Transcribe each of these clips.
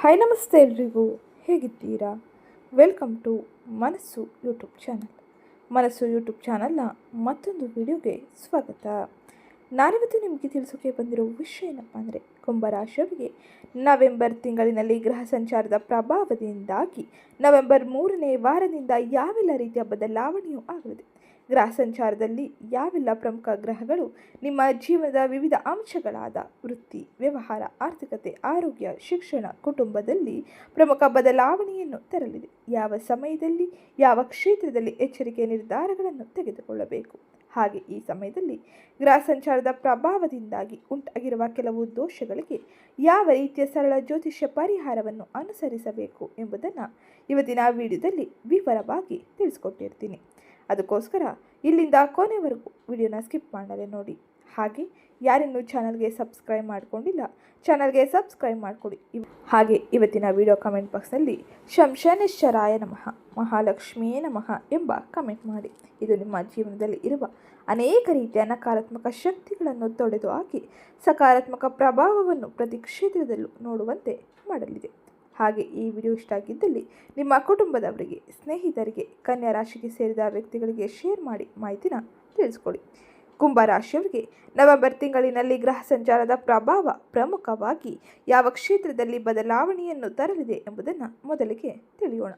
Hi ನಮಸ್ತೆ ಎಲ್ರಿಗೂ. ಹೇಗಿದ್ದೀರಾ? Welcome to Manassu YouTube channel Manassu YouTube ಚಾನಲ್ನ ಮತ್ತೊಂದು ವಿಡಿಯೋಗೆ ಸ್ವಾಗತ. ನಾನಿವತ್ತು ನಿಮಗೆ ತಿಳಿಸೋಕೆ ಬಂದಿರೋ ವಿಷಯ ಏನಪ್ಪ ಅಂದರೆ, ಕುಂಭರಾಶಿಯವರಿಗೆ ನವೆಂಬರ್ ತಿಂಗಳಿನಲ್ಲಿ ಗ್ರಹ ಸಂಚಾರದ ಪ್ರಭಾವದಿಂದಾಗಿ ನವೆಂಬರ್ ಮೂರನೇ ವಾರದಿಂದ ಯಾವೆಲ್ಲ ರೀತಿಯ ಬದಲಾವಣೆಯೂ ಆಗಲಿದೆ. ಗ್ರಹ ಸಂಚಾರದಲ್ಲಿ ಯಾವೆಲ್ಲ ಪ್ರಮುಖ ಗ್ರಹಗಳು? ನಿಮ್ಮ ಜೀವನದ ವಿವಿಧ ಅಂಶಗಳಾದ ವೃತ್ತಿ, ವ್ಯವಹಾರ, ಆರ್ಥಿಕತೆ, ಆರೋಗ್ಯ, ಶಿಕ್ಷಣ, ಕುಟುಂಬದಲ್ಲಿ ಪ್ರಮುಖ ಬದಲಾವಣೆಯನ್ನು ತರಲಿದೆ. ಯಾವ ಸಮಯದಲ್ಲಿ, ಯಾವ ಕ್ಷೇತ್ರದಲ್ಲಿ ಎಚ್ಚರಿಕೆ ನಿರ್ಧಾರಗಳನ್ನು ತೆಗೆದುಕೊಳ್ಳಬೇಕು? ಹಾಗೆ ಈ ಸಮಯದಲ್ಲಿ ಗ್ರಹ ಸಂಚಾರದ ಪ್ರಭಾವದಿಂದಾಗಿ ಉಂಟಾಗಿರುವ ಕೆಲವು ದೋಷಗಳಿಗೆ ಯಾವ ರೀತಿಯ ಸರಳ ಜ್ಯೋತಿಷ್ಯ ಪರಿಹಾರವನ್ನು ಅನುಸರಿಸಬೇಕು ಎಂಬುದನ್ನು ಇವತ್ತಿನ ವಿಡಿಯೋದಲ್ಲಿ ವಿವರವಾಗಿ ತಿಳಿಸ್ಕೊಟ್ಟಿರ್ತೀನಿ. ಅದಕ್ಕೋಸ್ಕರ ಇಲ್ಲಿಂದ ಕೊನೆವರೆಗೂ ವಿಡಿಯೋನ ಸ್ಕಿಪ್ ಮಾಡದೆ ನೋಡಿ. ಹಾಗೆ ಯಾರಿನ್ನೂ ಚಾನಲ್ಗೆ ಸಬ್ಸ್ಕ್ರೈಬ್ ಮಾಡಿಕೊಂಡಿಲ್ಲ, ಚಾನಲ್ಗೆ ಸಬ್ಸ್ಕ್ರೈಬ್ ಮಾಡಿಕೊಡಿ. ಹಾಗೆ ಇವತ್ತಿನ ವಿಡಿಯೋ ಕಮೆಂಟ್ ಬಾಕ್ಸ್ನಲ್ಲಿ ಶಂಶನೇಶ್ವರಾಯ ನಮಃ ಮಹಾಲಕ್ಷ್ಮಿಯೇ ನಮಃ ಎಂಬ ಕಮೆಂಟ್ ಮಾಡಿ. ಇದು ನಿಮ್ಮ ಜೀವನದಲ್ಲಿ ಇರುವ ಅನೇಕ ರೀತಿಯ ನಕಾರಾತ್ಮಕ ಶಕ್ತಿಗಳನ್ನು ತೊಡೆದು ಹಾಕಿ ಸಕಾರಾತ್ಮಕ ಪ್ರಭಾವವನ್ನು ಪ್ರತಿ ಕ್ಷೇತ್ರದಲ್ಲೂ ನೋಡುವಂತೆ ಮಾಡಲಿದೆ. ಹಾಗೆ ಈ ವಿಡಿಯೋ ಇಷ್ಟ ಆಗಿದ್ದಲ್ಲಿ ನಿಮ್ಮ ಕುಟುಂಬದವರಿಗೆ, ಸ್ನೇಹಿತರಿಗೆ, ಕನ್ಯಾ ರಾಶಿಗೆ ಸೇರಿದ ವ್ಯಕ್ತಿಗಳಿಗೆ ಶೇರ್ ಮಾಡಿ ಮಾಹಿತಿನ ಕುಂಭ ಕುಂಭರಾಶಿಯವರಿಗೆ ನವೆಂಬರ್ ತಿಂಗಳಿನಲ್ಲಿ ಗ್ರಹ ಸಂಚಾರದ ಪ್ರಭಾವ ಪ್ರಮುಖವಾಗಿ ಯಾವ ಕ್ಷೇತ್ರದಲ್ಲಿ ಬದಲಾವಣೆಯನ್ನು ತರಲಿದೆ ಎಂಬುದನ್ನು ಮೊದಲಿಗೆ ತಿಳಿಯೋಣ.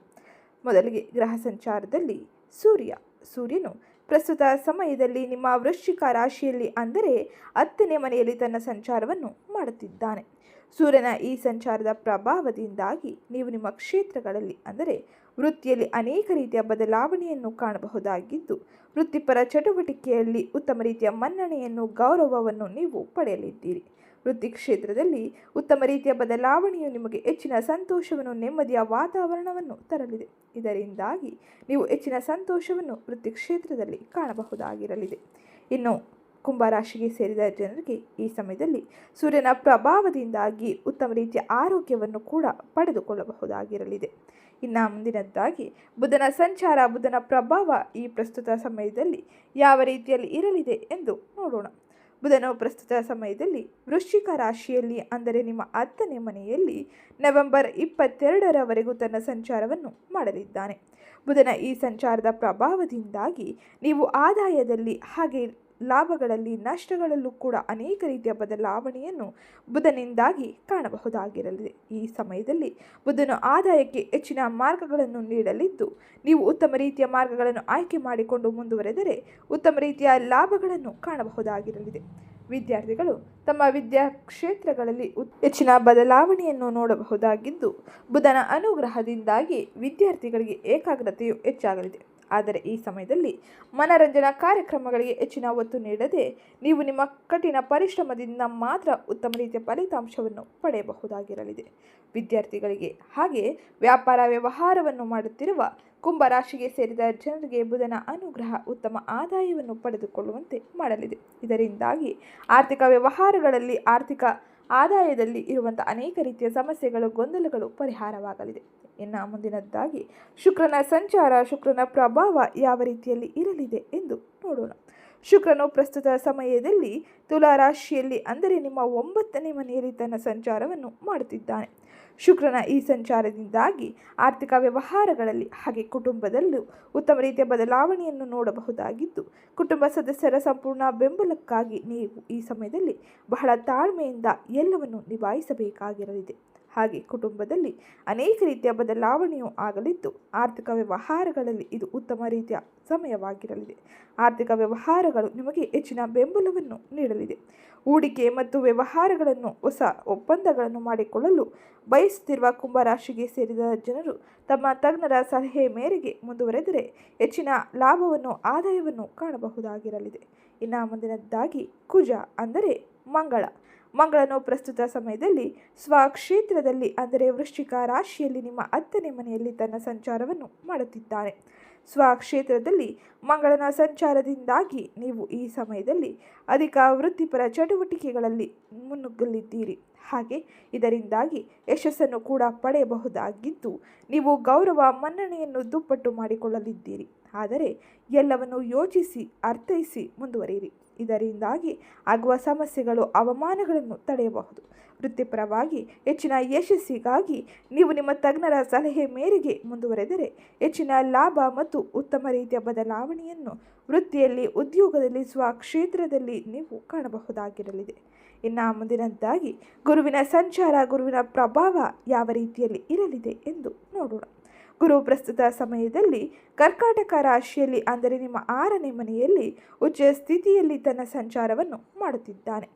ಮೊದಲಿಗೆ ಗ್ರಹ ಸಂಚಾರದಲ್ಲಿ ಸೂರ್ಯ. ಸೂರ್ಯನು ಪ್ರಸ್ತುತ ಸಮಯದಲ್ಲಿ ನಿಮ್ಮ ವೃಶ್ಚಿಕ ರಾಶಿಯಲ್ಲಿ ಅಂದರೆ ಹತ್ತನೇ ಮನೆಯಲ್ಲಿ ತನ್ನ ಸಂಚಾರವನ್ನು ಮಾಡುತ್ತಿದ್ದಾನೆ. ಸೂರ್ಯನ ಈ ಸಂಚಾರದ ಪ್ರಭಾವದಿಂದಾಗಿ ನೀವು ನಿಮ್ಮ ಕ್ಷೇತ್ರಗಳಲ್ಲಿ, ಅಂದರೆ ವೃತ್ತಿಯಲ್ಲಿ ಅನೇಕ ರೀತಿಯ ಬದಲಾವಣೆಯನ್ನು ಕಾಣಬಹುದಾಗಿದ್ದು, ವೃತ್ತಿಪರ ಚಟುವಟಿಕೆಯಲ್ಲಿ ಉತ್ತಮ ರೀತಿಯ ಮನ್ನಣೆಯನ್ನು, ಗೌರವವನ್ನು ನೀವು ಪಡೆಯಲಿದ್ದೀರಿ. ವೃತ್ತಿ ಕ್ಷೇತ್ರದಲ್ಲಿ ಉತ್ತಮ ರೀತಿಯ ಬದಲಾವಣೆಯು ನಿಮಗೆ ಹೆಚ್ಚಿನ ಸಂತೋಷವನ್ನು, ನೆಮ್ಮದಿಯ ವಾತಾವರಣವನ್ನು ತರಲಿದೆ. ಇದರಿಂದಾಗಿ ನೀವು ಹೆಚ್ಚಿನ ಸಂತೋಷವನ್ನು ವೃತ್ತಿ ಕ್ಷೇತ್ರದಲ್ಲಿ ಕಾಣಬಹುದಾಗಿರಲಿದೆ. ಇನ್ನು ಕುಂಭರಾಶಿಗೆ ಸೇರಿದ ಜನರಿಗೆ ಈ ಸಮಯದಲ್ಲಿ ಸೂರ್ಯನ ಪ್ರಭಾವದಿಂದಾಗಿ ಉತ್ತಮ ರೀತಿಯ ಆರೋಗ್ಯವನ್ನು ಕೂಡ ಪಡೆದುಕೊಳ್ಳಬಹುದಾಗಿರಲಿದೆ. ಇನ್ನು ಮುಂದಿನದ್ದಾಗಿ ಬುಧನ ಸಂಚಾರ, ಬುಧನ ಪ್ರಭಾವ ಈ ಪ್ರಸ್ತುತ ಸಮಯದಲ್ಲಿ ಯಾವ ರೀತಿಯಲ್ಲಿ ಇರಲಿದೆ ಎಂದು ನೋಡೋಣ. ಬುಧನು ಪ್ರಸ್ತುತ ಸಮಯದಲ್ಲಿ ವೃಶ್ಚಿಕ ರಾಶಿಯಲ್ಲಿ, ಅಂದರೆ ನಿಮ್ಮ ಹತ್ತನೇ ಮನೆಯಲ್ಲಿ ನವೆಂಬರ್ ಇಪ್ಪತ್ತೆರಡರವರೆಗೂ ತನ್ನ ಸಂಚಾರವನ್ನು ಮಾಡಲಿದ್ದಾನೆ. ಬುಧನ ಈ ಸಂಚಾರದ ಪ್ರಭಾವದಿಂದಾಗಿ ನೀವು ಆದಾಯದಲ್ಲಿ ಹಾಗೆ ಲಾಭಗಳಲ್ಲಿ ನಷ್ಟಗಳಲ್ಲೂ ಕೂಡ ಅನೇಕ ರೀತಿಯ ಬದಲಾವಣೆಯನ್ನು ಬುಧನಿಂದಾಗಿ ಕಾಣಬಹುದಾಗಿರಲಿದೆ. ಈ ಸಮಯದಲ್ಲಿ ಬುಧನು ಆದಾಯಕ್ಕೆ ಹೆಚ್ಚಿನ ಮಾರ್ಗಗಳನ್ನು ನೀಡಲಿದ್ದು, ನೀವು ಉತ್ತಮ ರೀತಿಯ ಮಾರ್ಗಗಳನ್ನು ಆಯ್ಕೆ ಮಾಡಿಕೊಂಡು ಮುಂದುವರೆದರೆ ಉತ್ತಮ ರೀತಿಯ ಲಾಭಗಳನ್ನು ಕಾಣಬಹುದಾಗಿರಲಿದೆ. ವಿದ್ಯಾರ್ಥಿಗಳು ತಮ್ಮ ವಿದ್ಯಾ ಕ್ಷೇತ್ರಗಳಲ್ಲಿ ಹೆಚ್ಚಿನ ಬದಲಾವಣೆಯನ್ನು ನೋಡಬಹುದಾಗಿದ್ದು, ಬುಧನ ಅನುಗ್ರಹದಿಂದಾಗಿ ವಿದ್ಯಾರ್ಥಿಗಳಿಗೆ ಏಕಾಗ್ರತೆಯು ಹೆಚ್ಚಾಗಲಿದೆ. ಆದರೆ ಈ ಸಮಯದಲ್ಲಿ ಮನರಂಜನಾ ಕಾರ್ಯಕ್ರಮಗಳಿಗೆ ಹೆಚ್ಚಿನ ಒತ್ತು ನೀಡದೆ ನೀವು ನಿಮ್ಮ ಕಠಿಣ ಪರಿಶ್ರಮದಿಂದ ಮಾತ್ರ ಉತ್ತಮ ರೀತಿಯ ಫಲಿತಾಂಶವನ್ನು ಪಡೆಯಬಹುದಾಗಿರಲಿದೆ. ವಿದ್ಯಾರ್ಥಿಗಳಿಗೆ ಹಾಗೆ ವ್ಯಾಪಾರ ವ್ಯವಹಾರವನ್ನು ಮಾಡುತ್ತಿರುವ ಕುಂಭರಾಶಿಗೆ ಸೇರಿದ ಜನರಿಗೆ ಬುಧನ ಅನುಗ್ರಹ ಉತ್ತಮ ಆದಾಯವನ್ನು ಪಡೆದುಕೊಳ್ಳುವಂತೆ ಮಾಡಲಿದೆ. ಇದರಿಂದಾಗಿ ಆರ್ಥಿಕ ವ್ಯವಹಾರಗಳಲ್ಲಿ ಆರ್ಥಿಕ ಆದಾಯದಲ್ಲಿ ಇರುವಂಥ ಅನೇಕ ರೀತಿಯ ಸಮಸ್ಯೆಗಳು, ಗೊಂದಲಗಳು ಪರಿಹಾರವಾಗಲಿದೆ. ಇನ್ನು ಮುಂದಿನದ್ದಾಗಿ, ಶುಕ್ರನ ಸಂಚಾರ, ಶುಕ್ರನ ಪ್ರಭಾವ ಯಾವ ರೀತಿಯಲ್ಲಿ ಇರಲಿದೆ ಎಂದು ನೋಡೋಣ. ಶುಕ್ರನು ಪ್ರಸ್ತುತ ಸಮಯದಲ್ಲಿ ತುಲಾ ರಾಶಿಯಲ್ಲಿ ಅಂದರೆ ನಿಮ್ಮ ಒಂಬತ್ತನೇ ಮನೆಯಲ್ಲಿ ತನ್ನ ಸಂಚಾರವನ್ನು ಮಾಡುತ್ತಿದ್ದಾನೆ. ಶುಕ್ರನ ಈ ಸಂಚಾರದಿಂದಾಗಿ ಆರ್ಥಿಕ ವ್ಯವಹಾರಗಳಲ್ಲಿ ಹಾಗೆ ಕುಟುಂಬದಲ್ಲೂ ಉತ್ತಮ ರೀತಿಯ ಬದಲಾವಣೆಯನ್ನು ನೋಡಬಹುದಾಗಿದ್ದು, ಕುಟುಂಬ ಸದಸ್ಯರ ಸಂಪೂರ್ಣ ಬೆಂಬಲಕ್ಕಾಗಿ ನೀವು ಈ ಸಮಯದಲ್ಲಿ ಬಹಳ ತಾಳ್ಮೆಯಿಂದ ಎಲ್ಲವನ್ನು ನಿಭಾಯಿಸಬೇಕಾಗಿರಲಿದೆ. ಹಾಗೆ ಕುಟುಂಬದಲ್ಲಿ ಅನೇಕ ರೀತಿಯ ಬದಲಾವಣೆಯೂ ಆಗಲಿದ್ದು, ಆರ್ಥಿಕ ವ್ಯವಹಾರಗಳಲ್ಲಿ ಇದು ಉತ್ತಮ ರೀತಿಯ ಸಮಯವಾಗಿರಲಿದೆ. ಆರ್ಥಿಕ ವ್ಯವಹಾರಗಳು ನಿಮಗೆ ಹೆಚ್ಚಿನ ಬೆಂಬಲವನ್ನು ನೀಡಲಿದೆ. ಹೂಡಿಕೆ ಮತ್ತು ವ್ಯವಹಾರಗಳನ್ನು ಹೊಸ ಒಪ್ಪಂದಗಳನ್ನು ಮಾಡಿಕೊಳ್ಳಲು ಬಯಸುತ್ತಿರುವ ಕುಂಭರಾಶಿಗೆ ಸೇರಿದ ಜನರು ತಮ್ಮ ತಜ್ಞರ ಸಲಹೆ ಮೇರೆಗೆ ಮುಂದುವರೆದರೆ ಹೆಚ್ಚಿನ ಲಾಭವನ್ನು, ಆದಾಯವನ್ನು ಕಾಣಬಹುದಾಗಿರಲಿದೆ. ಇನ್ನು ಮುಂದಿನದ್ದಾಗಿ ಕುಜ ಅಂದರೆ ಮಂಗಳ. ಮಂಗಳನು ಪ್ರಸ್ತುತ ಸಮಯದಲ್ಲಿ ಸ್ವಕ್ಷೇತ್ರದಲ್ಲಿ, ಅಂದರೆ ವೃಶ್ಚಿಕ ರಾಶಿಯಲ್ಲಿ ನಿಮ್ಮ ಹತ್ತನೇ ಮನೆಯಲ್ಲಿ ತನ್ನ ಸಂಚಾರವನ್ನು ಮಾಡುತ್ತಿದ್ದಾರೆ ಸ್ವಕ್ಷೇತ್ರದಲ್ಲಿ ಮಂಗಳನ ಸಂಚಾರದಿಂದಾಗಿ ನೀವು ಈ ಸಮಯದಲ್ಲಿ ಅಧಿಕ ವೃತ್ತಿಪರ ಚಟುವಟಿಕೆಗಳಲ್ಲಿ ಮುನ್ನುಗ್ಗಲಿದ್ದೀರಿ. ಹಾಗೆ ಇದರಿಂದಾಗಿ ಯಶಸ್ಸನ್ನು ಕೂಡ ಪಡೆಯಬಹುದಾಗಿದ್ದು, ನೀವು ಗೌರವ ಮನ್ನಣೆಯನ್ನು ದುಪ್ಪಟ್ಟು ಮಾಡಿಕೊಳ್ಳಲಿದ್ದೀರಿ. ಆದರೆ ಎಲ್ಲವನ್ನು ಯೋಚಿಸಿ, ಅರ್ಥೈಸಿ ಮುಂದುವರಿಯಿರಿ. ಇದರಿಂದಾಗಿ ಆಗುವ ಸಮಸ್ಯೆಗಳು, ಅವಮಾನಗಳನ್ನು ತಡೆಯಬಹುದು. ವೃತ್ತಿಪರವಾಗಿ ಹೆಚ್ಚಿನ ಯಶಸ್ಸಿಗಾಗಿ ನೀವು ನಿಮ್ಮ ತಜ್ಞರ ಸಲಹೆ ಮೇರೆಗೆ ಮುಂದುವರೆದರೆ ಹೆಚ್ಚಿನ ಲಾಭ ಮತ್ತು ಉತ್ತಮ ರೀತಿಯ ಬದಲಾವಣೆಯನ್ನು ವೃತ್ತಿಯಲ್ಲಿ, ಉದ್ಯೋಗದಲ್ಲಿ, ಸ್ವಕ್ಷೇತ್ರದಲ್ಲಿ ನೀವು ಕಾಣಬಹುದಾಗಿರಲಿದೆ. ಇನ್ನು ಮುಂದಿನದ್ದಾಗಿ ಗುರುವಿನ ಸಂಚಾರ, ಗುರುವಿನ ಪ್ರಭಾವ ಯಾವ ರೀತಿಯಲ್ಲಿ ಇರಲಿದೆ ಎಂದು ನೋಡೋಣ. ಗುರು ಪ್ರಸ್ತುತ ಸಮಯದಲ್ಲಿ ಕರ್ಕಾಟಕ ರಾಶಿಯಲ್ಲಿ, ಅಂದರೆ ನಿಮ್ಮ ಆರನೇ ಮನೆಯಲ್ಲಿ, ಉಚ್ಚ ಸ್ಥಿತಿಯಲ್ಲಿ ತನ್ನ ಸಂಚಾರವನ್ನು ಮಾಡುತ್ತಿದ್ದಾನೆ.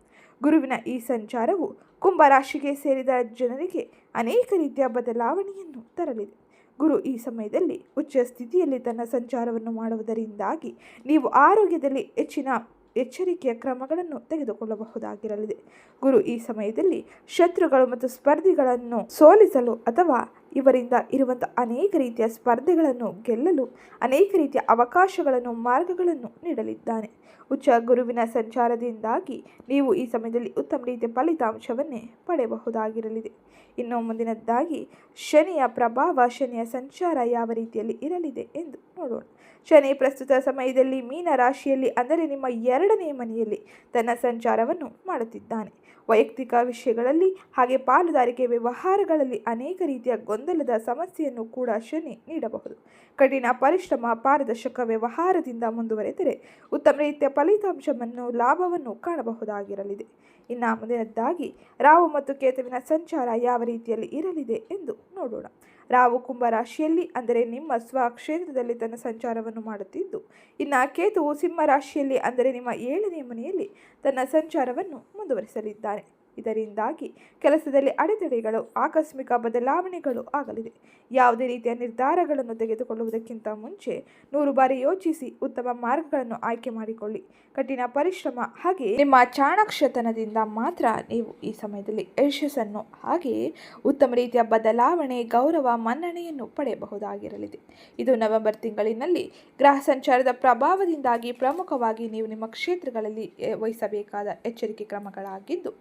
ಗುರುವಿನ ಈ ಸಂಚಾರವು ಕುಂಭ ರಾಶಿಗೆ ಸೇರಿದ ಜನರಿಗೆ ಅನೇಕ ರೀತಿಯ ಬದಲಾವಣೆಯನ್ನು ತರಲಿದೆ. ಗುರು ಈ ಸಮಯದಲ್ಲಿ ಉಚ್ಚ ಸ್ಥಿತಿಯಲ್ಲಿ ತನ್ನ ಸಂಚಾರವನ್ನು ಮಾಡುವುದರಿಂದಾಗಿ ನೀವು ಆರೋಗ್ಯದಲ್ಲಿ ಹೆಚ್ಚಿನ ಎಚ್ಚರಿಕೆಯ ಕ್ರಮಗಳನ್ನು ತೆಗೆದುಕೊಳ್ಳಬಹುದಾಗಿರಲಿದೆ. ಗುರು ಈ ಸಮಯದಲ್ಲಿ ಶತ್ರುಗಳು ಮತ್ತು ಸ್ಪರ್ಧಿಗಳನ್ನು ಸೋಲಿಸಲು ಅಥವಾ ಇವರಿಂದ ಇರುವಂಥ ಅನೇಕ ರೀತಿಯ ಸ್ಪರ್ಧೆಗಳನ್ನು ಗೆಲ್ಲಲು, ಅನೇಕ ರೀತಿಯ ಅವಕಾಶಗಳನ್ನು, ಮಾರ್ಗಗಳನ್ನು ನೀಡಲಿದ್ದಾನೆ. ಉಚ್ಚ ಗುರುವಿನ ಸಂಚಾರದಿಂದಾಗಿ ನೀವು ಈ ಸಮಯದಲ್ಲಿ ಉತ್ತಮ ರೀತಿಯ ಫಲಿತಾಂಶವನ್ನೇ ಪಡೆಯಬಹುದಾಗಿರಲಿದೆ. ಇನ್ನು ಮುಂದಿನದ್ದಾಗಿ, ಶನಿಯ ಪ್ರಭಾವ, ಶನಿಯ ಸಂಚಾರ ಯಾವ ರೀತಿಯಲ್ಲಿ ಇರಲಿದೆ ಎಂದು ನೋಡೋಣ. ಶನಿ ಪ್ರಸ್ತುತ ಸಮಯದಲ್ಲಿ ಮೀನ ರಾಶಿಯಲ್ಲಿ ಅಂದರೆ ನಿಮ್ಮ ಎರಡನೇ ಮನೆಯಲ್ಲಿ ತನ್ನ ಸಂಚಾರವನ್ನು ಮಾಡುತ್ತಿದ್ದಾನೆ. ವೈಯಕ್ತಿಕ ವಿಷಯಗಳಲ್ಲಿ ಹಾಗೆ ಪಾಲುದಾರಿಕೆ ವ್ಯವಹಾರಗಳಲ್ಲಿ ಅನೇಕ ರೀತಿಯ ಗೊಂದಲದ ಸಮಸ್ಯೆಯನ್ನು ಕೂಡ ಶನಿ ನೀಡಬಹುದು. ಕಠಿಣ ಪರಿಶ್ರಮ ಪಾರದರ್ಶಕ ವ್ಯವಹಾರದಿಂದ ಮುಂದುವರೆದರೆ ಉತ್ತಮ ರೀತಿಯ ಫಲಿತಾಂಶವನ್ನು ಲಾಭವನ್ನು ಕಾಣಬಹುದಾಗಿರಲಿದೆ. ಇನ್ನು ಮುಂದಿನದ್ದಾಗಿ ರಾಹು ಮತ್ತು ಕೇತುವಿನ ಸಂಚಾರ ಯಾವ ರೀತಿಯಲ್ಲಿ ಇರಲಿದೆ ಎಂದು ನೋಡೋಣ. ರಾಹು ಕುಂಭ ರಾಶಿಯಲ್ಲಿ ಅಂದರೆ ನಿಮ್ಮ ಸ್ವಕ್ಷೇತ್ರದಲ್ಲಿ ತನ್ನ ಸಂಚಾರವನ್ನು ಮಾಡುತ್ತಿದ್ದು, ಇನ್ನು ಕೇತುವು ಸಿಂಹ ರಾಶಿಯಲ್ಲಿ ಅಂದರೆ ನಿಮ್ಮ ಏಳನೇ ಮನೆಯಲ್ಲಿ ತನ್ನ ಸಂಚಾರವನ್ನು ಮುಂದುವರಿಸಲಿದ್ದಾನೆ. ಇದರಿಂದಾಗಿ ಕೆಲಸದಲ್ಲಿ ಅಡೆತಡೆಗಳು, ಆಕಸ್ಮಿಕ ಬದಲಾವಣೆಗಳು ಆಗಲಿದೆ. ಯಾವುದೇ ರೀತಿಯ ನಿರ್ಧಾರಗಳನ್ನು ತೆಗೆದುಕೊಳ್ಳುವುದಕ್ಕಿಂತ ಮುಂಚೆ ನೂರು ಬಾರಿ ಯೋಚಿಸಿ ಉತ್ತಮ ಮಾರ್ಗಗಳನ್ನು ಆಯ್ಕೆ ಮಾಡಿಕೊಳ್ಳಿ. ಕಠಿಣ ಪರಿಶ್ರಮ ಹಾಗೆ ನಿಮ್ಮ ಚಾಣಾಕ್ಷತನದಿಂದ ಮಾತ್ರ ನೀವು ಈ ಸಮಯದಲ್ಲಿ ಯಶಸ್ಸನ್ನು ಹಾಗೆಯೇ ಉತ್ತಮ ರೀತಿಯ ಬದಲಾವಣೆ, ಗೌರವ, ಮನ್ನಣೆಯನ್ನು ಪಡೆಯಬಹುದಾಗಿರಲಿದೆ. ಇದು ನವೆಂಬರ್ ತಿಂಗಳಿನಲ್ಲಿ ಗ್ರಹ ಸಂಚಾರದ ಪ್ರಭಾವದಿಂದಾಗಿ ಪ್ರಮುಖವಾಗಿ ನೀವು ನಿಮ್ಮ ಕ್ಷೇತ್ರಗಳಲ್ಲಿ ವಹಿಸಬೇಕಾದ ಎಚ್ಚರಿಕೆ ಕ್ರಮಗಳಾಗಿದ್ದು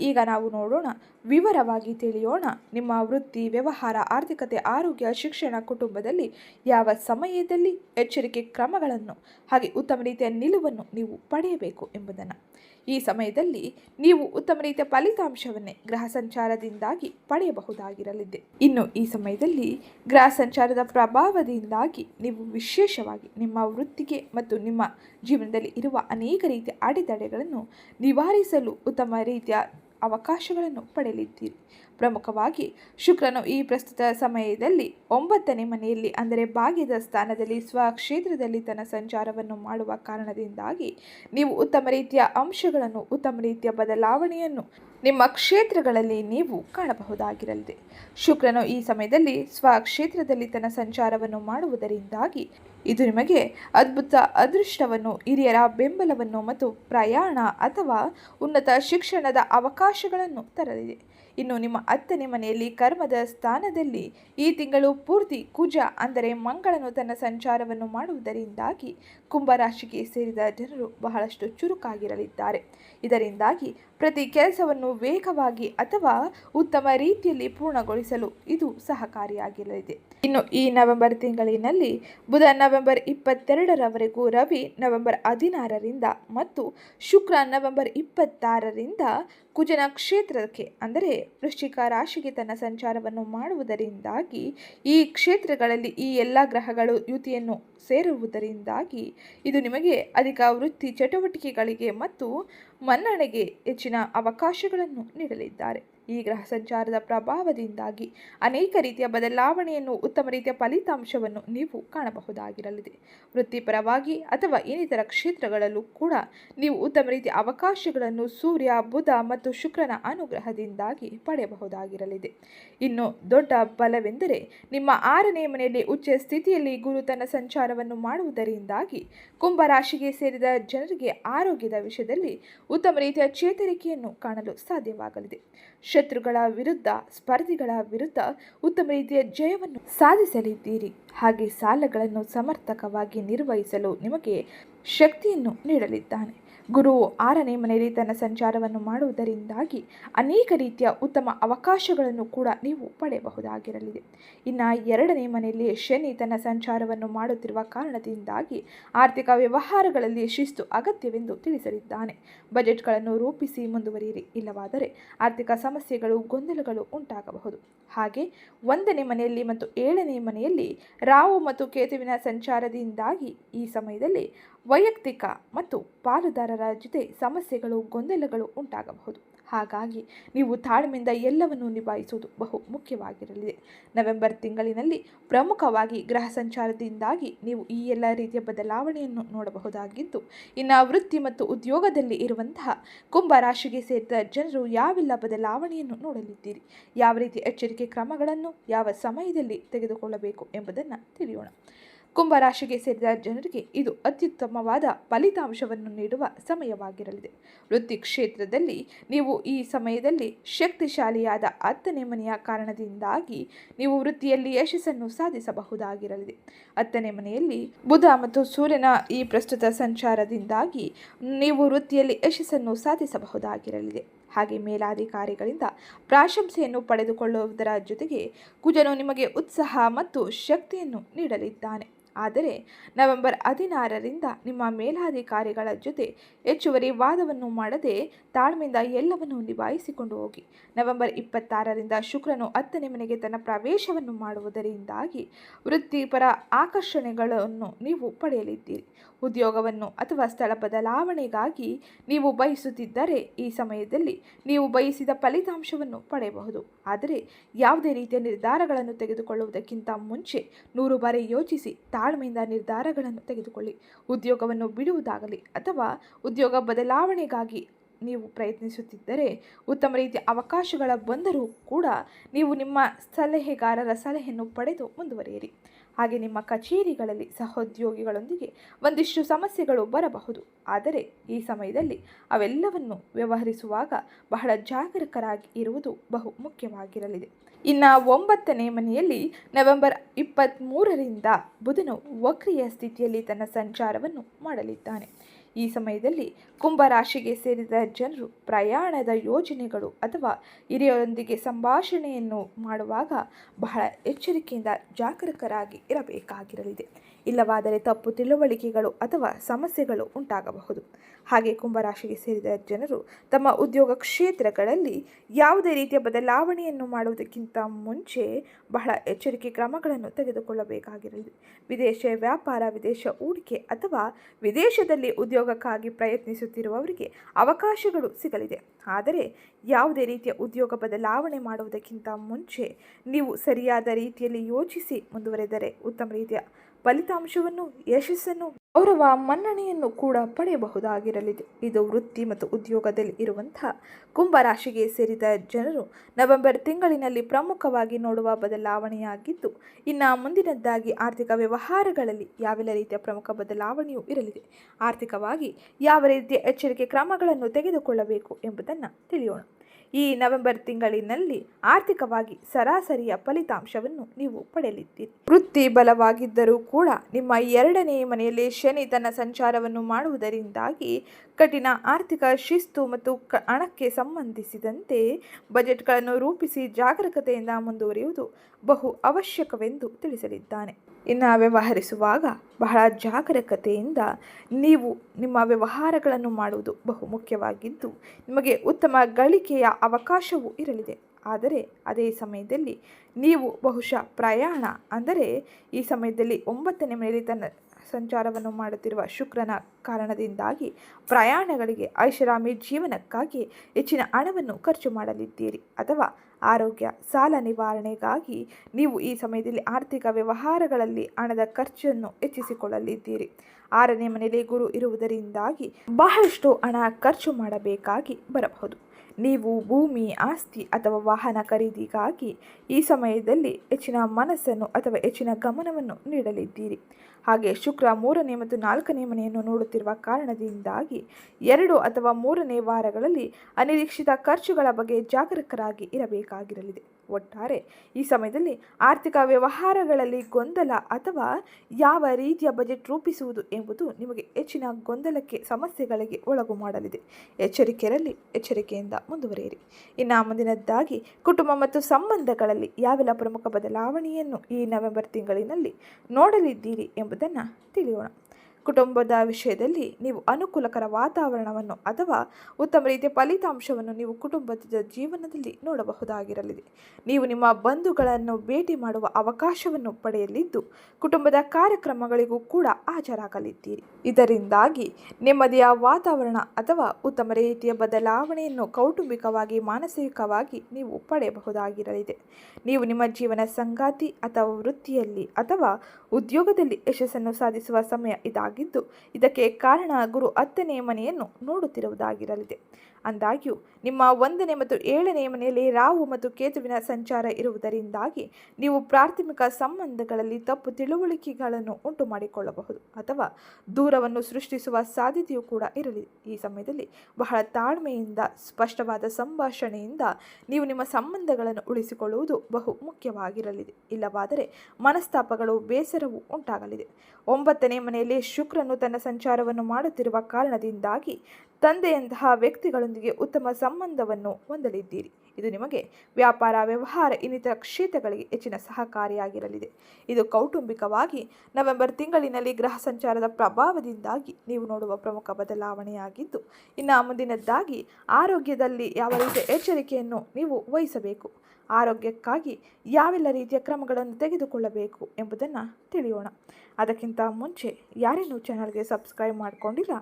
ಈಗ ನಾವು ನೋಡೋಣ. ವಿವರವಾಗಿ ತಿಳಿಯೋಣ. ನಿಮ್ಮ ವೃತ್ತಿ, ವ್ಯವಹಾರ, ಆರ್ಥಿಕತೆ, ಆರೋಗ್ಯ, ಶಿಕ್ಷಣ ಕುಟುಂಬದಲ್ಲಿ ಯಾವ ಸಮಯದಲ್ಲಿ ಎಚ್ಚರಿಕೆ ಕ್ರಮಗಳನ್ನು ಹಾಗೆ ಉತ್ತಮ ರೀತಿಯ ನಿಲುವನ್ನು ನೀವು ಪಡೆಯಬೇಕು ಎಂಬುದನ್ನು ಈ ಸಮಯದಲ್ಲಿ ನೀವು ಉತ್ತಮ ರೀತಿಯ ಫಲಿತಾಂಶವನ್ನೇ ಗ್ರಹ ಸಂಚಾರದಿಂದಾಗಿ ಪಡೆಯಬಹುದಾಗಿರಲಿದೆ. ಇನ್ನು ಈ ಸಮಯದಲ್ಲಿ ಗ್ರಹ ಸಂಚಾರದ ಪ್ರಭಾವದಿಂದಾಗಿ ನೀವು ವಿಶೇಷವಾಗಿ ನಿಮ್ಮ ವೃತ್ತಿಗೆ ಮತ್ತು ನಿಮ್ಮ ಜೀವನದಲ್ಲಿ ಇರುವ ಅನೇಕ ರೀತಿಯ ಅಡೆತಡೆಗಳನ್ನು ನಿವಾರಿಸಲು ಉತ್ತಮ ರೀತಿಯ ಅವಕಾಶಗಳನ್ನು ಪಡೆಯಲಿದ್ದೀರಿ. ಪ್ರಮುಖವಾಗಿ ಶುಕ್ರನು ಈ ಪ್ರಸ್ತುತ ಸಮಯದಲ್ಲಿ ಒಂಬತ್ತನೇ ಮನೆಯಲ್ಲಿ, ಅಂದರೆ ಭಾಗ್ಯದ ಸ್ಥಾನದಲ್ಲಿ ಸ್ವಕ್ಷೇತ್ರದಲ್ಲಿ ತನ್ನ ಸಂಚಾರವನ್ನು ಮಾಡುವ ಕಾರಣದಿಂದಾಗಿ ನೀವು ಉತ್ತಮ ರೀತಿಯ ಅಂಶಗಳನ್ನು, ಉತ್ತಮ ರೀತಿಯ ಬದಲಾವಣೆಯನ್ನು ನಿಮ್ಮ ಕ್ಷೇತ್ರಗಳಲ್ಲಿ ನೀವು ಕಾಣಬಹುದಾಗಿರಲಿದೆ. ಶುಕ್ರನು ಈ ಸಮಯದಲ್ಲಿ ಸ್ವಕ್ಷೇತ್ರದಲ್ಲಿ ತನ್ನ ಸಂಚಾರವನ್ನು ಮಾಡುವುದರಿಂದಾಗಿ ಇದು ನಿಮಗೆ ಅದ್ಭುತ ಅದೃಷ್ಟವನ್ನು, ಹಿರಿಯರ ಬೆಂಬಲವನ್ನು ಮತ್ತು ಪ್ರಯಾಣ ಅಥವಾ ಉನ್ನತ ಶಿಕ್ಷಣದ ಅವಕಾಶಗಳನ್ನು ತರಲಿದೆ. ಇನ್ನು ನಿಮ್ಮ ಹತ್ತನೇ ಮನೆಯಲ್ಲಿ ಕರ್ಮದ ಸ್ಥಾನದಲ್ಲಿ ಈ ತಿಂಗಳು ಪೂರ್ತಿ ಕುಜ, ಅಂದರೆ ಮಂಗಳನು ತನ್ನ ಸಂಚಾರವನ್ನು ಮಾಡುವುದರಿಂದಾಗಿ ಕುಂಭರಾಶಿಗೆ ಸೇರಿದ ಜನರು ಬಹಳಷ್ಟು ಚುರುಕಾಗಿರಲಿದ್ದಾರೆ. ಇದರಿಂದಾಗಿ ಪ್ರತಿ ಕೆಲಸವನ್ನು ವೇಗವಾಗಿ ಅಥವಾ ಉತ್ತಮ ರೀತಿಯಲ್ಲಿ ಪೂರ್ಣಗೊಳಿಸಲು ಇದು ಸಹಕಾರಿಯಾಗಿರಲಿದೆ ಇನ್ನು ಈ ನವೆಂಬರ್ ತಿಂಗಳಿನಲ್ಲಿ ಬುಧ ನವೆಂಬರ್ ಇಪ್ಪತ್ತೆರಡರವರೆಗೂ ರವಿ ನವೆಂಬರ್ ಹದಿನಾರರಿಂದ ಮತ್ತು ಶುಕ್ರ ನವೆಂಬರ್ ಇಪ್ಪತ್ತಾರರಿಂದ ಕುಜನ ಕ್ಷೇತ್ರಕ್ಕೆ, ಅಂದರೆ ವೃಶ್ಚಿಕ ರಾಶಿಗೆ ತನ್ನ ಸಂಚಾರವನ್ನು ಮಾಡುವುದರಿಂದಾಗಿ, ಈ ಕ್ಷೇತ್ರಗಳಲ್ಲಿ ಈ ಎಲ್ಲ ಗ್ರಹಗಳು ಯುತಿಯನ್ನು ಸೇರುವುದರಿಂದಾಗಿ ಇದು ನಿಮಗೆ ಅಧಿಕ ವೃತ್ತಿ ಚಟುವಟಿಕೆಗಳಿಗೆ ಮತ್ತು ಮನ್ನಣೆಗೆ ಹೆಚ್ಚಿನ ಅವಕಾಶಗಳನ್ನು ನೀಡಲಿದ್ದಾರೆ. ಈ ಗ್ರಹ ಸಂಚಾರದ ಪ್ರಭಾವದಿಂದಾಗಿ ಅನೇಕ ರೀತಿಯ ಬದಲಾವಣೆಯನ್ನು, ಉತ್ತಮ ರೀತಿಯ ಫಲಿತಾಂಶವನ್ನು ನೀವು ಕಾಣಬಹುದಾಗಿರಲಿದೆ. ವೃತ್ತಿಪರವಾಗಿ ಅಥವಾ ಇನ್ನಿತರ ಕ್ಷೇತ್ರಗಳಲ್ಲೂ ಕೂಡ ನೀವು ಉತ್ತಮ ರೀತಿಯ ಅವಕಾಶಗಳನ್ನು ಸೂರ್ಯ, ಬುಧ ಮತ್ತು ಶುಕ್ರನ ಅನುಗ್ರಹದಿಂದಾಗಿ ಪಡೆಯಬಹುದಾಗಿರಲಿದೆ. ಇನ್ನು ದೊಡ್ಡ ಬಲವೆಂದರೆ ನಿಮ್ಮ ಆರನೇ ಮನೆಯಲ್ಲಿ ಉಚ್ಚ ಸ್ಥಿತಿಯಲ್ಲಿ ಗುರು ತನ್ನ ಸಂಚಾರವನ್ನು ಮಾಡುವುದರಿಂದಾಗಿ ಕುಂಭ ರಾಶಿಗೆ ಸೇರಿದ ಜನರಿಗೆ ಆರೋಗ್ಯದ ವಿಷಯದಲ್ಲಿ ಉತ್ತಮ ರೀತಿಯ ಚೇತರಿಕೆಯನ್ನು ಕಾಣಲು ಸಾಧ್ಯವಾಗಲಿದೆ. ಶತ್ರುಗಳ ವಿರುದ್ಧ, ಸ್ಪರ್ಧಿಗಳ ವಿರುದ್ಧ ಉತ್ತಮ ರೀತಿಯ ಜಯವನ್ನು ಸಾಧಿಸಲಿದ್ದೀರಿ. ಹಾಗೆ ಸಾಲಗಳನ್ನು ಸಮರ್ಥಕವಾಗಿ ನಿರ್ವಹಿಸಲು ನಿಮಗೆ ಶಕ್ತಿಯನ್ನು ನೀಡಲಿದ್ದಾನೆ. ಗುರು ಆರನೇ ಮನೆಯಲ್ಲಿ ತನ್ನ ಸಂಚಾರವನ್ನು ಮಾಡುವುದರಿಂದಾಗಿ ಅನೇಕ ರೀತಿಯ ಉತ್ತಮ ಅವಕಾಶಗಳನ್ನು ಕೂಡ ನೀವು ಪಡೆಯಬಹುದಾಗಿರಲಿದೆ. ಇನ್ನು ಎರಡನೇ ಮನೆಯಲ್ಲಿ ಶನಿ ತನ್ನ ಸಂಚಾರವನ್ನು ಮಾಡುತ್ತಿರುವ ಕಾರಣದಿಂದಾಗಿ ಆರ್ಥಿಕ ವ್ಯವಹಾರಗಳಲ್ಲಿ ಶಿಸ್ತು ಅಗತ್ಯವೆಂದು ತಿಳಿಸಲಿದ್ದಾನೆ. ಬಜೆಟ್ಗಳನ್ನು ರೂಪಿಸಿ ಮುಂದುವರಿಯಿರಿ. ಇಲ್ಲವಾದರೆ ಆರ್ಥಿಕ ಸಮಸ್ಯೆಗಳು, ಗೊಂದಲಗಳು ಉಂಟಾಗಬಹುದು. ಹಾಗೆ ಒಂದನೇ ಮನೆಯಲ್ಲಿ ಮತ್ತು ಏಳನೇ ಮನೆಯಲ್ಲಿ ರಾವು ಮತ್ತು ಕೇತುವಿನ ಸಂಚಾರದಿಂದಾಗಿ ಈ ಸಮಯದಲ್ಲಿ ವೈಯಕ್ತಿಕ ಮತ್ತು ಪಾಲುದಾರರ ಜೊತೆ ಸಮಸ್ಯೆಗಳು, ಗೊಂದಲಗಳು ಉಂಟಾಗಬಹುದು. ಹಾಗಾಗಿ ನೀವು ತಾಳ್ಮೆಯಿಂದ ಎಲ್ಲವನ್ನು ನಿಭಾಯಿಸುವುದು ಬಹು ಮುಖ್ಯವಾಗಿರಲಿದೆ. ನವೆಂಬರ್ ತಿಂಗಳಿನಲ್ಲಿ ಪ್ರಮುಖವಾಗಿ ಗ್ರಹ ಸಂಚಾರದಿಂದಾಗಿ ನೀವು ಈ ಎಲ್ಲ ರೀತಿಯ ಬದಲಾವಣೆಯನ್ನು ನೋಡಬಹುದಾಗಿದ್ದು, ಇನ್ನು ವೃತ್ತಿ ಮತ್ತು ಉದ್ಯೋಗದಲ್ಲಿ ಇರುವಂತಹ ಕುಂಭ ರಾಶಿಗೆ ಸೇರಿದ ಜನರು ಯಾವೆಲ್ಲ ಬದಲಾವಣೆಯನ್ನು ನೋಡಲಿದ್ದೀರಿ? ಯಾವ ರೀತಿ ಎಚ್ಚರಿಕೆ ಕ್ರಮಗಳನ್ನು ಯಾವ ಸಮಯದಲ್ಲಿ ತೆಗೆದುಕೊಳ್ಳಬೇಕು ಎಂಬುದನ್ನು ತಿಳಿಯೋಣ. ಕುಂಭ ರಾಶಿಗೆ ಸೇರಿದ ಜನರಿಗೆ ಇದು ಅತ್ಯುತ್ತಮವಾದ ಫಲಿತಾಂಶವನ್ನು ನೀಡುವ ಸಮಯವಾಗಿರಲಿದೆ. ವೃತ್ತಿ ಕ್ಷೇತ್ರದಲ್ಲಿ ನೀವು ಈ ಸಮಯದಲ್ಲಿ ಶಕ್ತಿಶಾಲಿಯಾದ ಹತ್ತನೇ ಮನೆಯ ಕಾರಣದಿಂದಾಗಿ ನೀವು ವೃತ್ತಿಯಲ್ಲಿ ಯಶಸ್ಸನ್ನು ಸಾಧಿಸಬಹುದಾಗಿರಲಿದೆ. ಹತ್ತನೇ ಮನೆಯಲ್ಲಿ ಬುಧ ಮತ್ತು ಸೂರ್ಯನ ಈ ಪ್ರಸ್ತುತ ಸಂಚಾರದಿಂದಾಗಿ ನೀವು ವೃತ್ತಿಯಲ್ಲಿ ಯಶಸ್ಸನ್ನು ಸಾಧಿಸಬಹುದಾಗಿರಲಿದೆ. ಹಾಗೆ ಮೇಲಾಧಿಕಾರಿಗಳಿಂದ ಪ್ರಾಶಂಸೆಯನ್ನು ಪಡೆದುಕೊಳ್ಳುವುದರ ಜೊತೆಗೆ ಕುಜನು ನಿಮಗೆ ಉತ್ಸಾಹ ಮತ್ತು ಶಕ್ತಿಯನ್ನು ನೀಡಲಿದ್ದಾನೆ. ಆದರೆ ನವೆಂಬರ್ ಹದಿನಾರರಿಂದ ನಿಮ್ಮ ಮೇಲಾಧಿಕಾರಿಗಳ ಜೊತೆ ಹೆಚ್ಚುವರಿ ವಾದವನ್ನು ಮಾಡದೆ ತಾಳ್ಮೆಯಿಂದ ಎಲ್ಲವನ್ನು ನಿಭಾಯಿಸಿಕೊಂಡು ಹೋಗಿ. ನವೆಂಬರ್ ಇಪ್ಪತ್ತಾರರಿಂದ ಶುಕ್ರನು ಹತ್ತನೇ ಮನೆಗೆ ತನ್ನ ಪ್ರವೇಶವನ್ನು ಮಾಡುವುದರಿಂದಾಗಿ ವೃತ್ತಿಪರ ಆಕರ್ಷಣೆಗಳನ್ನು ನೀವು ಪಡೆಯಲಿದ್ದೀರಿ. ಉದ್ಯೋಗವನ್ನು ಅಥವಾ ಸ್ಥಳ ಬದಲಾವಣೆಗಾಗಿ ನೀವು ಬಯಸುತ್ತಿದ್ದರೆ ಈ ಸಮಯದಲ್ಲಿ ನೀವು ಬಯಸಿದ ಫಲಿತಾಂಶವನ್ನು ಪಡೆಯಬಹುದು. ಆದರೆ ಯಾವುದೇ ರೀತಿಯ ನಿರ್ಧಾರಗಳನ್ನು ತೆಗೆದುಕೊಳ್ಳುವುದಕ್ಕಿಂತ ಮುಂಚೆ ನೂರು ಬಾರಿ ಯೋಚಿಸಿ ತಾಳ್ಮೆಯಿಂದ ನಿರ್ಧಾರಗಳನ್ನು ತೆಗೆದುಕೊಳ್ಳಿ. ಉದ್ಯೋಗವನ್ನು ಬಿಡುವುದಾಗಲಿ ಅಥವಾ ಉದ್ಯೋಗ ಬದಲಾವಣೆಗಾಗಿ ನೀವು ಪ್ರಯತ್ನಿಸುತ್ತಿದ್ದರೆ ಉತ್ತಮ ರೀತಿಯ ಅವಕಾಶಗಳ ಬಂದರೂ ಕೂಡ ನೀವು ನಿಮ್ಮ ಸಲಹೆಗಾರರ ಸಲಹೆಯನ್ನು ಪಡೆದು ಮುಂದುವರಿಯಿರಿ. ಹಾಗೆ ನಿಮ್ಮ ಕಚೇರಿಗಳಲ್ಲಿ ಸಹೋದ್ಯೋಗಿಗಳೊಂದಿಗೆ ಒಂದಿಷ್ಟು ಸಮಸ್ಯೆಗಳು ಬರಬಹುದು. ಆದರೆ ಈ ಸಮಯದಲ್ಲಿ ಅವೆಲ್ಲವನ್ನು ವ್ಯವಹರಿಸುವಾಗ ಬಹಳ ಜಾಗರೂಕರಾಗಿ ಇರುವುದು ಬಹು ಮುಖ್ಯವಾಗಿರಲಿದೆ. ಇನ್ನು ಒಂಬತ್ತನೇ ಮನೆಯಲ್ಲಿ ನವೆಂಬರ್ ಇಪ್ಪತ್ತ್ಮೂರರಿಂದ ಬುಧನು ವಕ್ರಿಯ ಸ್ಥಿತಿಯಲ್ಲಿ ತನ್ನ ಸಂಚಾರವನ್ನು ಮಾಡಲಿದ್ದಾನೆ. ಈ ಸಮಯದಲ್ಲಿ ಕುಂಭ ರಾಶಿಗೆ ಸೇರಿದ ಜನರು ಪ್ರಯಾಣದ ಯೋಜನೆಗಳು ಅಥವಾ ಹಿರಿಯರೊಂದಿಗೆ ಸಂಭಾಷಣೆಯನ್ನು ಮಾಡುವಾಗ ಬಹಳ ಎಚ್ಚರಿಕೆಯಿಂದ ಜಾಗರೂಕರಾಗಿ ಇರಬೇಕಾಗಿರಲಿದೆ. ಇಲ್ಲವಾದರೆ ತಪ್ಪು ತಿಳುವಳಿಕೆಗಳು ಅಥವಾ ಸಮಸ್ಯೆಗಳು ಉಂಟಾಗಬಹುದು. ಹಾಗೆ ಕುಂಭರಾಶಿಗೆ ಸೇರಿದ ಜನರು ತಮ್ಮ ಉದ್ಯೋಗ ಕ್ಷೇತ್ರಗಳಲ್ಲಿ ಯಾವುದೇ ರೀತಿಯ ಬದಲಾವಣೆಯನ್ನು ಮಾಡುವುದಕ್ಕಿಂತ ಮುಂಚೆ ಬಹಳ ಎಚ್ಚರಿಕೆ ಕ್ರಮಗಳನ್ನು ತೆಗೆದುಕೊಳ್ಳಬೇಕಾಗಿರಲಿದೆ. ವಿದೇಶ ವ್ಯಾಪಾರ, ವಿದೇಶ ಹೂಡಿಕೆ ಅಥವಾ ವಿದೇಶದಲ್ಲಿ ಉದ್ಯೋಗಕ್ಕಾಗಿ ಪ್ರಯತ್ನಿಸುತ್ತಿರುವವರಿಗೆ ಅವಕಾಶಗಳು ಸಿಗಲಿದೆ. ಆದರೆ ಯಾವುದೇ ರೀತಿಯ ಉದ್ಯೋಗ ಬದಲಾವಣೆ ಮಾಡುವುದಕ್ಕಿಂತ ಮುಂಚೆ ನೀವು ಸರಿಯಾದ ರೀತಿಯಲ್ಲಿ ಯೋಚಿಸಿ ಮುಂದುವರೆದರೆ ಉತ್ತಮ ರೀತಿಯ ಫಲಿತಾಂಶವನ್ನು, ಯಶಸ್ಸನ್ನು ಗೌರವ ಮನ್ನಣೆಯನ್ನು ಕೂಡ ಪಡೆಯಬಹುದಾಗಿರಲಿದೆ. ಇದು ವೃತ್ತಿ ಮತ್ತು ಉದ್ಯೋಗದಲ್ಲಿ ಇರುವಂತಹ ಕುಂಭ ರಾಶಿಗೆ ಸೇರಿದ ಜನರು ನವೆಂಬರ್ ತಿಂಗಳಿನಲ್ಲಿ ಪ್ರಮುಖವಾಗಿ ನೋಡುವ ಬದಲಾವಣೆಯಾಗಿದ್ದು, ಇನ್ನು ಮುಂದಿನದ್ದಾಗಿ ಆರ್ಥಿಕ ವ್ಯವಹಾರಗಳಲ್ಲಿ ಯಾವೆಲ್ಲ ರೀತಿಯ ಪ್ರಮುಖ ಬದಲಾವಣೆಯೂ ಇರಲಿದೆ. ಆರ್ಥಿಕವಾಗಿ ಯಾವ ರೀತಿಯ ಎಚ್ಚರಿಕೆ ಕ್ರಮಗಳನ್ನು ತೆಗೆದುಕೊಳ್ಳಬೇಕು ಎಂಬುದನ್ನು ತಿಳಿಯೋಣ. ಈ ನವೆಂಬರ್ ತಿಂಗಳಿನಲ್ಲಿ ಆರ್ಥಿಕವಾಗಿ ಸರಾಸರಿಯ ಫಲಿತಾಂಶವನ್ನು ನೀವು ಪಡೆಯಲಿದ್ದೀರಿ. ವೃತ್ತಿ ಬಲವಾಗಿದ್ದರೂ ಕೂಡ ನಿಮ್ಮ ಎರಡನೇ ಮನೆಯಲ್ಲಿ ಶನಿ ತನ್ನ ಸಂಚಾರವನ್ನು ಮಾಡುವುದರಿಂದಾಗಿ ಕಠಿಣ ಆರ್ಥಿಕ ಶಿಸ್ತು ಮತ್ತು ಹಣಕ್ಕೆ ಸಂಬಂಧಿಸಿದಂತೆ ಬಜೆಟ್ಗಳನ್ನು ರೂಪಿಸಿ ಜಾಗರೂಕತೆಯಿಂದ ಮುಂದುವರಿಯುವುದು ಬಹು ಅವಶ್ಯಕವೆಂದು ತಿಳಿಸಲಿದ್ದಾನೆ. ಇನ್ನು ವ್ಯವಹರಿಸುವಾಗ ಬಹಳ ಜಾಗರೂಕತೆಯಿಂದ ನೀವು ನಿಮ್ಮ ವ್ಯವಹಾರಗಳನ್ನು ಮಾಡುವುದು ಬಹು ಮುಖ್ಯವಾಗಿದ್ದು, ನಿಮಗೆ ಉತ್ತಮ ಗಳಿಕೆಯ ಅವಕಾಶವೂ ಇರಲಿದೆ. ಆದರೆ ಅದೇ ಸಮಯದಲ್ಲಿ ನೀವು ಬಹುಶಃ ಪ್ರಯಾಣ ಅಂದರೆ ಈ ಸಮಯದಲ್ಲಿ ಒಂಬತ್ತನೇ ಮನೆಯಲ್ಲಿ ತನ್ನ ಸಂಚಾರವನ್ನು ಮಾಡುತ್ತಿರುವ ಶುಕ್ರನ ಕಾರಣದಿಂದಾಗಿ ಪ್ರಯಾಣಗಳಿಗೆ ಐಷಾರಾಮಿ ಜೀವನಕ್ಕಾಗಿ ಹೆಚ್ಚಿನ ಹಣವನ್ನು ಖರ್ಚು ಮಾಡಲಿದ್ದೀರಿ. ಅಥವಾ ಆರೋಗ್ಯ, ಸಾಲ ನಿವಾರಣೆಗಾಗಿ ನೀವು ಈ ಸಮಯದಲ್ಲಿ ಆರ್ಥಿಕ ವ್ಯವಹಾರಗಳಲ್ಲಿ ಹಣದ ಖರ್ಚನ್ನು ಹೆಚ್ಚಿಸಿಕೊಳ್ಳಲಿದ್ದೀರಿ. ಆರನೇ ಮನೆಯಲ್ಲಿ ಗುರು ಇರುವುದರಿಂದಾಗಿ ಬಹಳಷ್ಟು ಹಣ ಖರ್ಚು ಮಾಡಬೇಕಾಗಿ ಬರಬಹುದು. ನೀವು ಭೂಮಿ, ಆಸ್ತಿ ಅಥವಾ ವಾಹನ ಖರೀದಿಗಾಗಿ ಈ ಸಮಯದಲ್ಲಿ ಹೆಚ್ಚಿನ ಮನಸ್ಸನ್ನು ಅಥವಾ ಹೆಚ್ಚಿನ ಗಮನವನ್ನು ನೀಡಲಿದ್ದೀರಿ. ಹಾಗೆ ಶುಕ್ರ ಮೂರನೇ ಮತ್ತು ನಾಲ್ಕನೇ ಮನೆಯನ್ನು ನೋಡುತ್ತಿರುವ ಕಾರಣದಿಂದಾಗಿ ಎರಡು ಅಥವಾ ಮೂರನೇ ವಾರಗಳಲ್ಲಿ ಅನಿರೀಕ್ಷಿತ ಖರ್ಚುಗಳ ಬಗ್ಗೆ ಜಾಗರೂಕರಾಗಿ ಇರಬೇಕಾಗಿರಲಿದೆ. ಒಟ್ಟಾರೆ ಈ ಸಮಯದಲ್ಲಿ ಆರ್ಥಿಕ ವ್ಯವಹಾರಗಳಲ್ಲಿ ಗೊಂದಲ ಅಥವಾ ಯಾವ ರೀತಿಯ ಬಜೆಟ್ ರೂಪಿಸುವುದು ಎಂಬುದು ನಿಮಗೆ ಹೆಚ್ಚಿನ ಗೊಂದಲಕ್ಕೆ, ಸಮಸ್ಯೆಗಳಿಗೆ ಒಳಗು ಮಾಡಲಿದೆ. ಎಚ್ಚರಿಕೆಯಲ್ಲಿ ಎಚ್ಚರಿಕೆಯಿಂದ ಮುಂದುವರಿಯಿರಿ. ಇನ್ನು ಮುಂದಿನದ್ದಾಗಿ, ಕುಟುಂಬ ಮತ್ತು ಸಂಬಂಧಗಳಲ್ಲಿ ಯಾವೆಲ್ಲ ಪ್ರಮುಖ ಬದಲಾವಣೆಯನ್ನು ಈ ನವೆಂಬರ್ ತಿಂಗಳಿನಲ್ಲಿ ನೋಡಲಿದ್ದೀರಿ ಎಂಬುದನ್ನು ತಿಳಿಯೋಣ. ಕುಟುಂಬದ ವಿಷಯದಲ್ಲಿ ನೀವು ಅನುಕೂಲಕರ ವಾತಾವರಣವನ್ನು ಅಥವಾ ಉತ್ತಮ ರೀತಿಯ ಫಲಿತಾಂಶವನ್ನು ನೀವು ಕುಟುಂಬದ ಜೀವನದಲ್ಲಿ ನೋಡಬಹುದಾಗಿರಲಿದೆ. ನೀವು ನಿಮ್ಮ ಬಂಧುಗಳನ್ನು ಭೇಟಿ ಮಾಡುವ ಅವಕಾಶವನ್ನು ಪಡೆಯಲಿದ್ದು, ಕುಟುಂಬದ ಕಾರ್ಯಕ್ರಮಗಳಿಗೂ ಕೂಡ ಹಾಜರಾಗಲಿದ್ದೀರಿ. ಇದರಿಂದಾಗಿ ನೆಮ್ಮದಿಯ ವಾತಾವರಣ ಅಥವಾ ಉತ್ತಮ ರೀತಿಯ ಬದಲಾವಣೆಯನ್ನು ಕೌಟುಂಬಿಕವಾಗಿ, ಮಾನಸಿಕವಾಗಿ ನೀವು ಪಡೆಯಬಹುದಾಗಿರಲಿದೆ. ನೀವು ನಿಮ್ಮ ಜೀವನ ಸಂಗಾತಿ ಅಥವಾ ವೃತ್ತಿಯಲ್ಲಿ ಅಥವಾ ಉದ್ಯೋಗದಲ್ಲಿ ಯಶಸ್ಸನ್ನು ಸಾಧಿಸುವ ಸಮಯ ಇದಾಗಿದ್ದು ಇದಕ್ಕೆ ಕಾರಣ ಗುರು ಹತ್ತನೇ ಮನೆಯನ್ನು ನೋಡುತ್ತಿರುವುದಾಗಿರಲಿದೆ. ಅಂದಾಗ್ಯೂ, ನಿಮ್ಮ ಒಂದನೇ ಮತ್ತು ಏಳನೇ ಮನೆಯಲ್ಲಿ ರಾಹು ಮತ್ತು ಕೇತುವಿನ ಸಂಚಾರ ಇರುವುದರಿಂದಾಗಿ ನೀವು ಪ್ರಾಥಮಿಕ ಸಂಬಂಧಗಳಲ್ಲಿ ತಪ್ಪು ತಿಳುವಳಿಕೆಗಳನ್ನು ಉಂಟು ಮಾಡಿಕೊಳ್ಳಬಹುದು ಅಥವಾ ದೂರವನ್ನು ಸೃಷ್ಟಿಸುವ ಸಾಧ್ಯತೆಯೂ ಕೂಡ ಇರಲಿ. ಈ ಸಮಯದಲ್ಲಿ ಬಹಳ ತಾಳ್ಮೆಯಿಂದ, ಸ್ಪಷ್ಟವಾದ ಸಂಭಾಷಣೆಯಿಂದ ನೀವು ನಿಮ್ಮ ಸಂಬಂಧಗಳನ್ನು ಉಳಿಸಿಕೊಳ್ಳುವುದು ಬಹು ಮುಖ್ಯವಾಗಿರಲಿದೆ. ಇಲ್ಲವಾದರೆ ಮನಸ್ತಾಪಗಳು, ಬೇಸರವು ಉಂಟಾಗಲಿದೆ. ಒಂಬತ್ತನೇ ಮನೆಯಲ್ಲಿ ಶುಕ್ರನು ತನ್ನ ಸಂಚಾರವನ್ನು ಮಾಡುತ್ತಿರುವ ಕಾರಣದಿಂದಾಗಿ ತಂದೆಯಂತಹ ವ್ಯಕ್ತಿಗಳೊಂದಿಗೆ ಉತ್ತಮ ಸಂಬಂಧವನ್ನು ಹೊಂದಲಿದ್ದೀರಿ. ಇದು ನಿಮಗೆ ವ್ಯಾಪಾರ, ವ್ಯವಹಾರ, ಇನ್ನಿತರ ಕ್ಷೇತ್ರಗಳಿಗೆ ಹೆಚ್ಚಿನ ಸಹಕಾರಿಯಾಗಿರಲಿದೆ. ಇದು ಕೌಟುಂಬಿಕವಾಗಿ ನವೆಂಬರ್ ತಿಂಗಳಿನಲ್ಲಿ ಗ್ರಹ ಸಂಚಾರದ ಪ್ರಭಾವದಿಂದಾಗಿ ನೀವು ನೋಡುವ ಪ್ರಮುಖ ಬದಲಾವಣೆಯಾಗಿದ್ದು, ಇನ್ನು ಮುಂದಿನದ್ದಾಗಿ ಆರೋಗ್ಯದಲ್ಲಿ ಯಾವ ರೀತಿಯ ಎಚ್ಚರಿಕೆಯನ್ನು ನೀವು ವಹಿಸಬೇಕು? ಆರೋಗ್ಯಕ್ಕಾಗಿ ಯಾವೆಲ್ಲ ರೀತಿಯ ಕ್ರಮಗಳನ್ನು ತೆಗೆದುಕೊಳ್ಳಬೇಕು ಎಂಬುದನ್ನು ತಿಳಿಯೋಣ. ಅದಕ್ಕಿಂತ ಮುಂಚೆ ಯಾರೇನು ಚಾನಲ್ಗೆ ಸಬ್ಸ್ಕ್ರೈಬ್ ಮಾಡಿಕೊಂಡಿಲ್ಲ,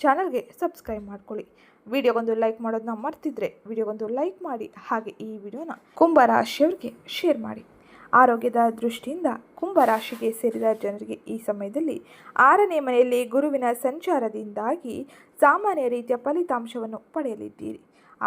ಚಾನಲ್ಗೆ ಸಬ್ಸ್ಕ್ರೈಬ್ ಮಾಡ್ಕೊಳ್ಳಿ. ವಿಡಿಯೋಗೊಂದು ಲೈಕ್ ಮಾಡೋದನ್ನ ಮರ್ತಿದ್ರೆ ವಿಡಿಯೋಗೊಂದು ಲೈಕ್ ಮಾಡಿ, ಹಾಗೆ ಈ ವಿಡಿಯೋನ ಕುಂಭರಾಶಿಯವರಿಗೆ ಶೇರ್ ಮಾಡಿ. ಆರೋಗ್ಯದ ದೃಷ್ಟಿಯಿಂದ ಕುಂಭರಾಶಿಗೆ ಸೇರಿದ ಜನರಿಗೆ ಈ ಸಮಯದಲ್ಲಿ ಆರನೇ ಮನೆಯಲ್ಲಿ ಗುರುವಿನ ಸಂಚಾರದಿಂದಾಗಿ ಸಾಮಾನ್ಯ ರೀತಿಯ ಫಲಿತಾಂಶವನ್ನು ಪಡೆಯಲಿದ್ದೀರಿ.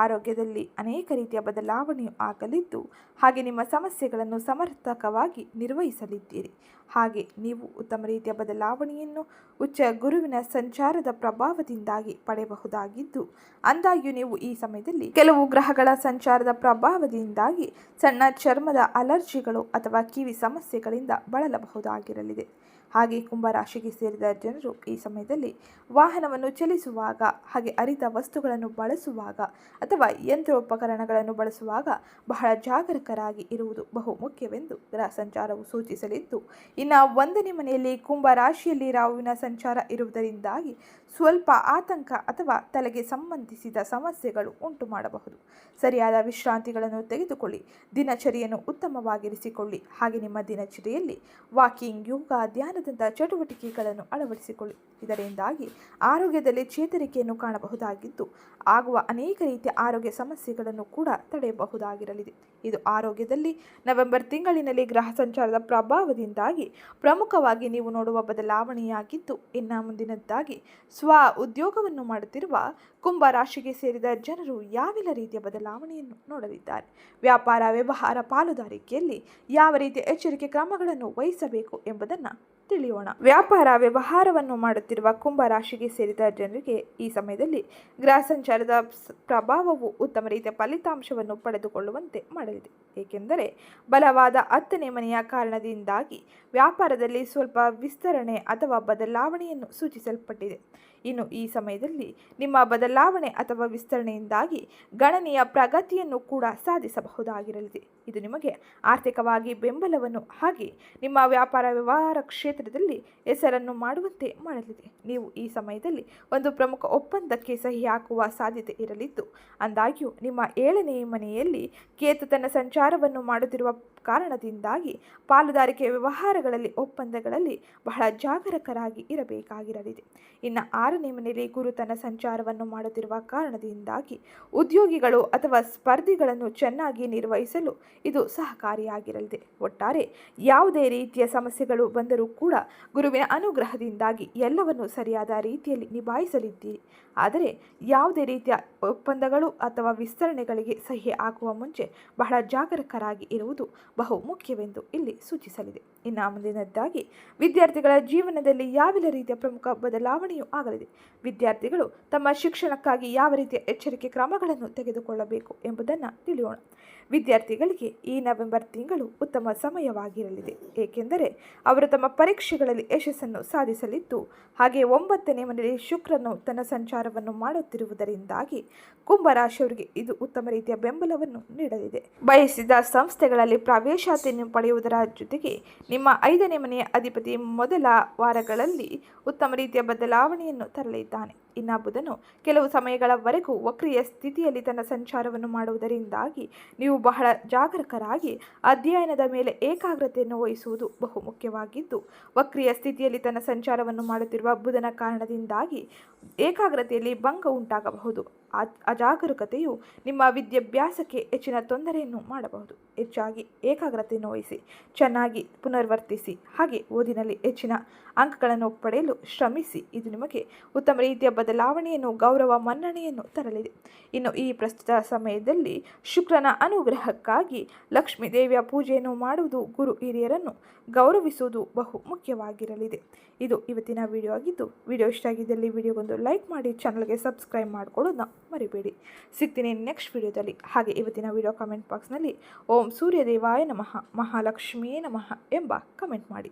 ಆರೋಗ್ಯದಲ್ಲಿ ಅನೇಕ ರೀತಿಯ ಬದಲಾವಣೆಯು ಆಗಲಿದ್ದು, ಹಾಗೆ ನಿಮ್ಮ ಸಮಸ್ಯೆಗಳನ್ನು ಸಮರ್ಥಕವಾಗಿ ನಿರ್ವಹಿಸಲಿದ್ದೀರಿ. ಹಾಗೆ ನೀವು ಉತ್ತಮ ರೀತಿಯ ಬದಲಾವಣೆಯನ್ನು ಉಚ್ಚ ಗುರುವಿನ ಸಂಚಾರದ ಪ್ರಭಾವದಿಂದಾಗಿ ಪಡೆಯಬಹುದಾಗಿದ್ದು, ಅಂದಾಗ್ಯೂ ನೀವು ಈ ಸಮಯದಲ್ಲಿ ಕೆಲವು ಗ್ರಹಗಳ ಸಂಚಾರದ ಪ್ರಭಾವದಿಂದಾಗಿ ಸಣ್ಣ ಚರ್ಮದ ಅಲರ್ಜಿಗಳು ಅಥವಾ ಕಿವಿ ಸಮಸ್ಯೆಗಳಿಂದ ಬಳಲಬಹುದಾಗಿರಲಿದೆ. ಹಾಗೆ ಕುಂಭರಾಶಿಗೆ ಸೇರಿದ ಜನರು ಈ ಸಮಯದಲ್ಲಿ ವಾಹನವನ್ನು ಚಲಿಸುವಾಗ ಹಾಗೆ ಅರಿತ ವಸ್ತುಗಳನ್ನು ಬಳಸುವಾಗ ಅಥವಾ ಯಂತ್ರೋಪಕರಣಗಳನ್ನು ಬಳಸುವಾಗ ಬಹಳ ಜಾಗರೂಕರಾಗಿ ಇರುವುದು ಬಹು ಮುಖ್ಯವೆಂದು ಗ್ರಹ ಸಂಚಾರವು ಸೂಚಿಸಲಿದ್ದು, ಇನ್ನು ಒಂದನೇ ಮನೆಯಲ್ಲಿ ಕುಂಭ ರಾಶಿಯಲ್ಲಿ ರಾಹುವಿನ ಸಂಚಾರ ಇರುವುದರಿಂದಾಗಿ ಸ್ವಲ್ಪ ಆತಂಕ ಅಥವಾ ತಲೆಗೆ ಸಂಬಂಧಿಸಿದ ಸಮಸ್ಯೆಗಳು ಉಂಟು ಮಾಡಬಹುದು. ಸರಿಯಾದ ವಿಶ್ರಾಂತಿಗಳನ್ನು ತೆಗೆದುಕೊಳ್ಳಿ. ದಿನಚರಿಯನ್ನು ಉತ್ತಮವಾಗಿರಿಸಿಕೊಳ್ಳಿ. ಹಾಗೆ ನಿಮ್ಮ ದಿನಚರಿಯಲ್ಲಿ ವಾಕಿಂಗ್, ಯೋಗ ಧ್ಯಾನದಂತಹ ಚಟುವಟಿಕೆಗಳನ್ನು ಅಳವಡಿಸಿಕೊಳ್ಳಿ. ಇದರಿಂದಾಗಿ ಆರೋಗ್ಯದಲ್ಲಿ ಚೇತರಿಕೆಯನ್ನು ಕಾಣಬಹುದಾಗಿದ್ದು, ಆಗುವ ಅನೇಕ ರೀತಿಯ ಆರೋಗ್ಯ ಸಮಸ್ಯೆಗಳನ್ನು ಕೂಡ ತಡೆಯಬಹುದಾಗಿರಲಿದೆ. ಇದು ಆರೋಗ್ಯದಲ್ಲಿ ನವೆಂಬರ್ ತಿಂಗಳಿನಲ್ಲಿ ಗ್ರಹ ಸಂಚಾರದ ಪ್ರಭಾವದಿಂದಾಗಿ ಪ್ರಮುಖವಾಗಿ ನೀವು ನೋಡುವ ಬದಲಾವಣೆಯಾಗಿದ್ದು, ಇನ್ನು ಮುಂದಿನದ್ದಾಗಿ ಸ್ವ ಉದ್ಯೋಗವನ್ನು ಮಾಡುತ್ತಿರುವ ಕುಂಭ ರಾಶಿಗೆ ಸೇರಿದ ಜನರು ಯಾವೆಲ್ಲ ರೀತಿಯ ಬದಲಾವಣೆಯನ್ನು ನೋಡಲಿದ್ದಾರೆ? ವ್ಯಾಪಾರ, ವ್ಯವಹಾರ, ಪಾಲುದಾರಿಕೆಯಲ್ಲಿ ಯಾವ ರೀತಿಯ ಎಚ್ಚರಿಕೆ ಕ್ರಮಗಳನ್ನು ವಹಿಸಬೇಕು ಎಂಬುದನ್ನು ತಿಳಿಯೋಣ. ವ್ಯಾಪಾರ ವ್ಯವಹಾರವನ್ನು ಮಾಡುತ್ತಿರುವ ಕುಂಭ ರಾಶಿಗೆ ಸೇರಿದ ಜನರಿಗೆ ಈ ಸಮಯದಲ್ಲಿ ಗ್ರಹ ಸಂಚಾರದ ಪ್ರಭಾವವು ಉತ್ತಮ ರೀತಿಯ ಫಲಿತಾಂಶವನ್ನು ಪಡೆದುಕೊಳ್ಳುವಂತೆ ಮಾಡಲಿದೆ. ಏಕೆಂದರೆ ಬಲವಾದ ಹತ್ತನೇ ಮನೆಯ ಕಾರಣದಿಂದಾಗಿ ವ್ಯಾಪಾರದಲ್ಲಿ ಸ್ವಲ್ಪ ವಿಸ್ತರಣೆ ಅಥವಾ ಬದಲಾವಣೆಯನ್ನು ಸೂಚಿಸಲ್ಪಟ್ಟಿದೆ. ಇನ್ನು ಈ ಸಮಯದಲ್ಲಿ ನಿಮ್ಮ ಬದಲಾವಣೆ ಅಥವಾ ವಿಸ್ತರಣೆಯಿಂದಾಗಿ ಗಣನೀಯ ಪ್ರಗತಿಯನ್ನು ಕೂಡ ಸಾಧಿಸಬಹುದಾಗಿರಲಿದೆ. ಇದು ನಿಮಗೆ ಆರ್ಥಿಕವಾಗಿ ಬೆಂಬಲವನ್ನು ಹಾಗೆ ನಿಮ್ಮ ವ್ಯಾಪಾರ ವ್ಯವಹಾರ ಕ್ಷೇತ್ರದಲ್ಲಿ ಹೆಸರನ್ನು ಮಾಡುವಂತೆ ಮಾಡಲಿದೆ. ನೀವು ಈ ಸಮಯದಲ್ಲಿ ಒಂದು ಪ್ರಮುಖ ಒಪ್ಪಂದಕ್ಕೆ ಸಹಿ ಹಾಕುವ ಸಾಧ್ಯತೆ ಇರಲಿದ್ದು, ಅಂದಾಗ್ಯೂ ನಿಮ್ಮ ಏಳನೇ ಮನೆಯಲ್ಲಿ ಕೇತು ತನ್ನ ಸಂಚಾರವನ್ನು ಮಾಡುತ್ತಿರುವ ಕಾರಣದಿಂದಾಗಿ ಪಾಲುದಾರಿಕೆ ವ್ಯವಹಾರಗಳಲ್ಲಿ, ಒಪ್ಪಂದಗಳಲ್ಲಿ ಬಹಳ ಜಾಗರೂಕರಾಗಿ ಇರಬೇಕಾಗಿರಲಿದೆ. ಇನ್ನು ಆರನೇ ಮನೆಯಲ್ಲಿ ಗುರು ತನ್ನ ಸಂಚಾರವನ್ನು ಮಾಡುತ್ತಿರುವ ಕಾರಣದಿಂದಾಗಿ ಉದ್ಯೋಗಿಗಳು ಅಥವಾ ಸ್ಪರ್ಧಿಗಳನ್ನು ಚೆನ್ನಾಗಿ ನಿರ್ವಹಿಸಲು ಇದು ಸಹಕಾರಿಯಾಗಿರಲಿದೆ. ಒಟ್ಟಾರೆ ಯಾವುದೇ ರೀತಿಯ ಸಮಸ್ಯೆಗಳು ಬಂದರೂ ಕೂಡ ಗುರುವಿನ ಅನುಗ್ರಹದಿಂದಾಗಿ ಎಲ್ಲವನ್ನು ಸರಿಯಾದ ರೀತಿಯಲ್ಲಿ ನಿಭಾಯಿಸಲಿದ್ದೀರಿ. ಆದರೆ ಯಾವುದೇ ರೀತಿಯ ಒಪ್ಪಂದಗಳು ಅಥವಾ ವಿಸ್ತರಣೆಗಳಿಗೆ ಸಹಿ ಹಾಕುವ ಮುಂಚೆ ಬಹಳ ಜಾಗರೂಕರಾಗಿ ಇರುವುದು ಬಹು ಮುಖ್ಯವೆಂದು ಇಲ್ಲಿ ಸೂಚಿಸಲಿದೆ. ಇನ್ನು ಮುಂದಿನದ್ದಾಗಿ ವಿದ್ಯಾರ್ಥಿಗಳ ಜೀವನದಲ್ಲಿ ಯಾವೆಲ್ಲ ರೀತಿಯ ಪ್ರಮುಖ ಬದಲಾವಣೆಯೂ ಆಗಲಿದೆ. ವಿದ್ಯಾರ್ಥಿಗಳು ತಮ್ಮ ಶಿಕ್ಷಣಕ್ಕಾಗಿ ಯಾವ ರೀತಿಯ ಎಚ್ಚರಿಕೆ ಕ್ರಮಗಳನ್ನು ತೆಗೆದುಕೊಳ್ಳಬೇಕು ಎಂಬುದನ್ನು ತಿಳಿಯೋಣ. ವಿದ್ಯಾರ್ಥಿಗಳಿಗೆ ಈ ನವೆಂಬರ್ ತಿಂಗಳು ಉತ್ತಮ ಸಮಯವಾಗಿರಲಿದೆ. ಏಕೆಂದರೆ ಅವರು ತಮ್ಮ ಪರೀಕ್ಷೆಗಳಲ್ಲಿ ಯಶಸ್ಸನ್ನು ಸಾಧಿಸಲಿದ್ದು, ಹಾಗೆ ಒಂಬತ್ತನೇ ಮನೆಯಲ್ಲಿ ಶುಕ್ರನು ತನ್ನ ಸಂಚಾರವನ್ನು ಮಾಡುತ್ತಿರುವುದರಿಂದಾಗಿ ಕುಂಭರಾಶಿಯವರಿಗೆ ಇದು ಉತ್ತಮ ರೀತಿಯ ಬೆಂಬಲವನ್ನು ನೀಡಲಿದೆ. ಬಯಸಿದ ಸಂಸ್ಥೆಗಳಲ್ಲಿ ಪ್ರವೇಶಾತಿಯನ್ನು ಪಡೆಯುವುದರ ಜೊತೆಗೆ ನಿಮ್ಮ ಐದನೇ ಮನೆಯ ಅಧಿಪತಿ ಮೊದಲ ವಾರಗಳಲ್ಲಿ ಉತ್ತಮ ರೀತಿಯ ಬದಲಾವಣೆಯನ್ನು ತರಲಿದ್ದಾನೆ. ಇನ್ನು ಬುಧನು ಕೆಲವು ಸಮಯಗಳವರೆಗೂ ವಕ್ರಿಯ ಸ್ಥಿತಿಯಲ್ಲಿ ತನ್ನ ಸಂಚಾರವನ್ನು ಮಾಡುವುದರಿಂದಾಗಿ ನೀವು ಬಹಳ ಜಾಗರೂಕರಾಗಿ ಅಧ್ಯಯನದ ಮೇಲೆ ಏಕಾಗ್ರತೆಯನ್ನು ವಹಿಸುವುದು ಬಹು ಮುಖ್ಯವಾಗಿದ್ದು, ವಕ್ರಿಯ ಸ್ಥಿತಿಯಲ್ಲಿ ತನ್ನ ಸಂಚಾರವನ್ನು ಮಾಡುತ್ತಿರುವ ಬುಧನ ಕಾರಣದಿಂದಾಗಿ ಏಕಾಗ್ರತೆಯಲ್ಲಿ ಭಂಗ ಉಂಟಾಗಬಹುದು. ಅಜಾಗರೂಕತೆಯು ನಿಮ್ಮ ವಿದ್ಯಾಭ್ಯಾಸಕ್ಕೆ ಹೆಚ್ಚಿನ ತೊಂದರೆಯನ್ನು ಮಾಡಬಹುದು. ಹೆಚ್ಚಾಗಿ ಏಕಾಗ್ರತೆಯನ್ನು ವಹಿಸಿ, ಚೆನ್ನಾಗಿ ಪುನರ್ವರ್ತಿಸಿ, ಹಾಗೆ ಓದಿನಲ್ಲಿ ಹೆಚ್ಚಿನ ಅಂಕಗಳನ್ನು ಪಡೆಯಲು ಶ್ರಮಿಸಿ. ಇದು ನಿಮಗೆ ಉತ್ತಮ ರೀತಿಯ ಬದಲಾವಣೆಯನ್ನು ಗೌರವ ಮನ್ನಣೆಯನ್ನು ತರಲಿದೆ. ಇನ್ನು ಈ ಪ್ರಸ್ತುತ ಸಮಯದಲ್ಲಿ ಶುಕ್ರನ ಅನುಗ್ರಹಕ್ಕಾಗಿ ಲಕ್ಷ್ಮೀ ದೇವಿಯ ಪೂಜೆಯನ್ನು ಮಾಡುವುದು ಗುರು ಹಿರಿಯರನ್ನು ಗೌರವಿಸುವುದು ಬಹು ಮುಖ್ಯವಾಗಿರಲಿದೆ. ಇದು ಇವತ್ತಿನ ವಿಡಿಯೋ ಆಗಿದ್ದು ವಿಡಿಯೋ ಇಷ್ಟ ಆಗಿದ್ದಲ್ಲಿ ವಿಡಿಯೋಗೊಂದು ಲೈಕ್ ಮಾಡಿ ಚಾನಲ್ಗೆ ಸಬ್ಸ್ಕ್ರೈಬ್ ಮಾಡಿಕೊಳ್ಳೋದನ್ನ ಮರಿಬೇಡಿ. ಸಿಗ್ತೀನಿ ನೆಕ್ಸ್ಟ್ ವಿಡಿಯೋದಲ್ಲಿ ಹಾಗೆ ಇವತ್ತಿನ ವಿಡಿಯೋ ಕಮೆಂಟ್ ಬಾಕ್ಸ್ನಲ್ಲಿ ಓಂ ಸೂರ್ಯದೇವಾಯ ನಮಃ, ಮಹಾಲಕ್ಷ್ಮಿಯೇ ನಮಃ ಎಂಬ ಕಮೆಂಟ್ ಮಾಡಿ.